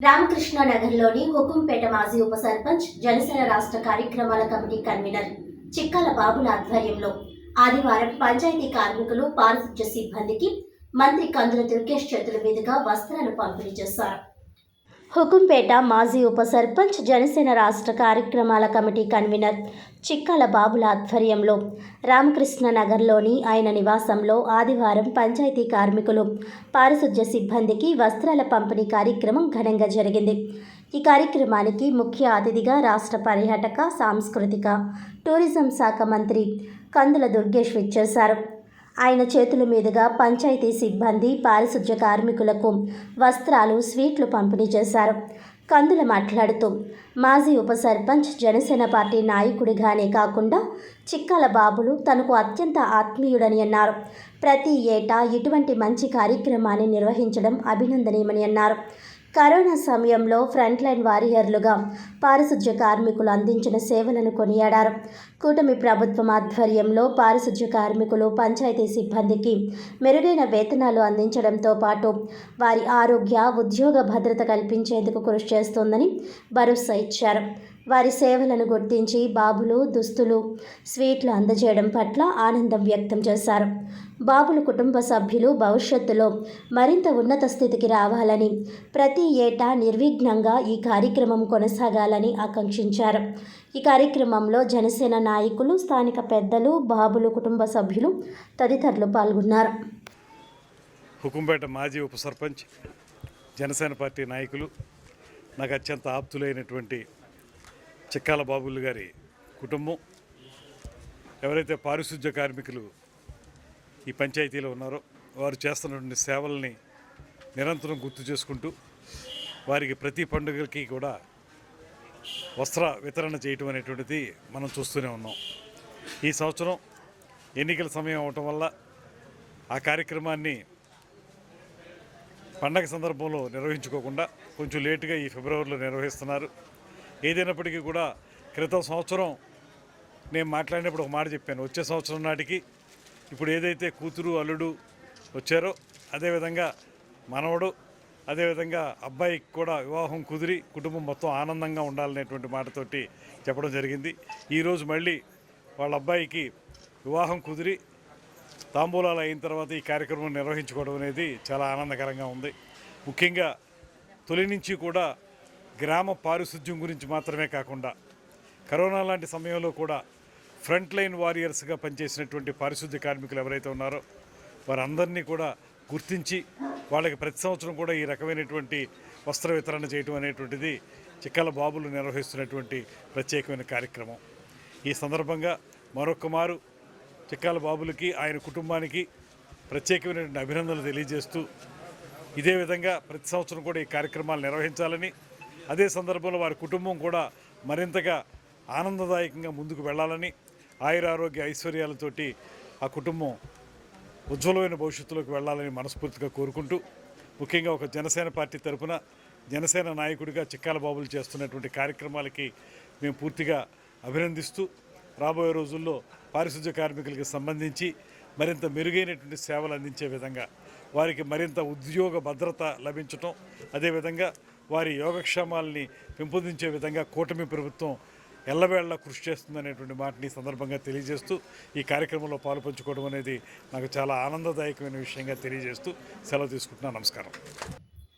రామకృష్ణ నగర్లోని హుకుంపేట మాజీ ఉప సర్పంచ్ జనసేన రాష్ట్ర కార్యక్రమాల కమిటీ కన్వీనర్ చిక్కాల బాబుల ఆధ్వర్యంలో ఆదివారం పంచాయతీ కార్మికులు పారిశుధ్య సిబ్బందికి మంత్రి కందుల దుర్గేష్ చేతుల మీదుగా వస్త్రాలు పంపిణీ చేశారు. హుకుంపేట మాజీ ఉప సర్పంచ్ జనసేన రాష్ట్ర కార్యక్రమాల కమిటీ కన్వీనర్ చిక్కాల బాబుల ఆధ్వర్యంలో రామకృష్ణ నగర్లోని ఆయన నివాసంలో ఆదివారం పంచాయతీ కార్మికులు పారిశుధ్య సిబ్బందికి వస్త్రాల పంపిణీ కార్యక్రమం ఘనంగా జరిగింది. ఈ కార్యక్రమానికి ముఖ్య అతిథిగా రాష్ట్ర పర్యాటక సాంస్కృతిక టూరిజం శాఖ మంత్రి కందుల దుర్గేష్ విచ్చేశారు. ఆయన చేతుల మీదుగా పంచాయతీ సిబ్బంది పారిశుధ్య కార్మికులకు వస్త్రాలు స్వీట్లు పంపిణీ చేశారు. కందుల మాట్లాడుతూ మాజీ ఉప సర్పంచ్ జనసేన పార్టీ నాయకుడిగానే కాకుండా చిక్కాల బాబులు తనకు అత్యంత ఆత్మీయుడని అన్నారు. ప్రతి ఏటా ఇటువంటి మంచి కార్యక్రమాన్ని నిర్వహించడం అభినందనీయమని అన్నారు. కరోనా సమయంలో ఫ్రంట్ లైన్ వారియర్లుగా పారిశుధ్య కార్మికులు అందించిన సేవలను కొనియాడారు. కూటమి ప్రభుత్వం ఆధ్వర్యంలో పారిశుధ్య కార్మికులు పంచాయతీ సిబ్బందికి మెరుగైన వేతనాలు అందించడంతో పాటు వారి ఆరోగ్య ఉద్యోగ భద్రత కల్పించేందుకు కృషి చేస్తోందని భరోసా ఇచ్చారు. వారి సేవలను గుర్తించి బాబులు దుస్తులు స్వీట్లు అందజేయడం పట్ల ఆనందం వ్యక్తం చేశారు. బాబుల కుటుంబ సభ్యులు భవిష్యత్తులో మరింత ఉన్నత స్థితికి రావాలని ప్రతి ఏటా నిర్విఘ్నంగా ఈ కార్యక్రమం కొనసాగాలని ఆకాంక్షించారు. ఈ కార్యక్రమంలో జనసేన నాయకులు స్థానిక పెద్దలు బాబులు కుటుంబ సభ్యులు తదితరులు పాల్గొన్నారు. హుకుంపేట మాజీ ఉప సర్పంచ్ జనసేన పార్టీ నాయకులు నాకు అత్యంత ఆప్తులైనటువంటి చిక్కాల బాబులు గారి కుటుంబం. ఎవరైతే పారిశుధ్య కార్మికులు ఈ పంచాయతీలో ఉన్నారో వారు చేస్తున్నటువంటి సేవల్ని నిరంతరం గుర్తు చేసుకుంటూ వారికి ప్రతి పండుగలకి కూడా వస్త్ర వితరణ చేయటం అనేటువంటిది మనం చూస్తూనే ఉన్నాం. ఈ సంవత్సరం ఎన్నికల సమయం అవటం వల్ల ఆ కార్యక్రమాన్ని పండగ సందర్భంలో నిర్వహించుకోకుండా కొంచెం లేటుగా ఈ ఫిబ్రవరిలో నిర్వహిస్తున్నారు. ఏదైనప్పటికీ కూడా క్రితం సంవత్సరం నేను మాట్లాడినప్పుడు ఒక మాట చెప్పాను. వచ్చే సంవత్సరం నాటికి ఇప్పుడు ఏదైతే కూతురు అల్లుడు వచ్చారో అదేవిధంగా మనవడు అదేవిధంగా అబ్బాయికి కూడా వివాహం కుదిరి కుటుంబం మొత్తం ఆనందంగా ఉండాలనేటువంటి మాటతోటి చెప్పడం జరిగింది. ఈరోజు మళ్ళీ వాళ్ళ అబ్బాయికి వివాహం కుదిరి తాంబూలాలు అయిన తర్వాత ఈ కార్యక్రమం నిర్వహించుకోవడం అనేది చాలా ఆనందకరంగా ఉంది. ముఖ్యంగా తొలి నుంచి కూడా గ్రామ పారిశుద్ధ్యం గురించి మాత్రమే కాకుండా కరోనా లాంటి సమయంలో కూడా ఫ్రంట్ లైన్ వారియర్స్గా పనిచేసినటువంటి పారిశుద్ధ్య కార్మికులు ఎవరైతే ఉన్నారో వారందరినీ కూడా గుర్తించి వాళ్ళకి ప్రతి సంవత్సరం కూడా ఈ రకమైనటువంటి వస్త్ర వితరణ చేయటం అనేటువంటిది చిక్కల బాబులు నిర్వహిస్తున్నటువంటి ప్రత్యేకమైన కార్యక్రమం. ఈ సందర్భంగా మరొక మారు చిక్కాల బాబులకి ఆయన కుటుంబానికి ప్రత్యేకమైనటువంటి అభినందనలు తెలియజేస్తూ ఇదే విధంగా ప్రతి సంవత్సరం కూడా ఈ కార్యక్రమాలు నిర్వహించాలని అదే సందర్భంలో వారి కుటుంబం కూడా మరింతగా ఆనందదాయకంగా ముందుకు వెళ్ళాలని ఆయురారోగ్య ఐశ్వర్యాలతోటి ఆ కుటుంబం ఉజ్వలమైన భవిష్యత్తులోకి వెళ్ళాలని మనస్ఫూర్తిగా కోరుకుంటూ ముఖ్యంగా ఒక జనసేన పార్టీ తరపున జనసేన నాయకుడిగా చిక్కాల బాబులు చేస్తున్నటువంటి కార్యక్రమాలకి మేము పూర్తిగా అభినందిస్తూ రాబోయే రోజుల్లో పారిశుధ్య కార్మికులకి సంబంధించి మరింత మెరుగైనటువంటి సేవలు అందించే విధంగా వారికి మరింత ఉద్యోగ భద్రత లభించటం అదేవిధంగా వారి యోగక్షేమాల్ని పెంపొందించే విధంగా కూటమి ప్రభుత్వం ఎల్లవేళ్ళ కృషి చేస్తుందనేటువంటి మాటని సందర్భంగా తెలియజేస్తూ ఈ కార్యక్రమంలో పాలుపంచుకోవడం అనేది నాకు చాలా ఆనందదాయకమైన విషయంగా తెలియజేస్తూ సెలవు తీసుకుంటున్నాను నమస్కారం.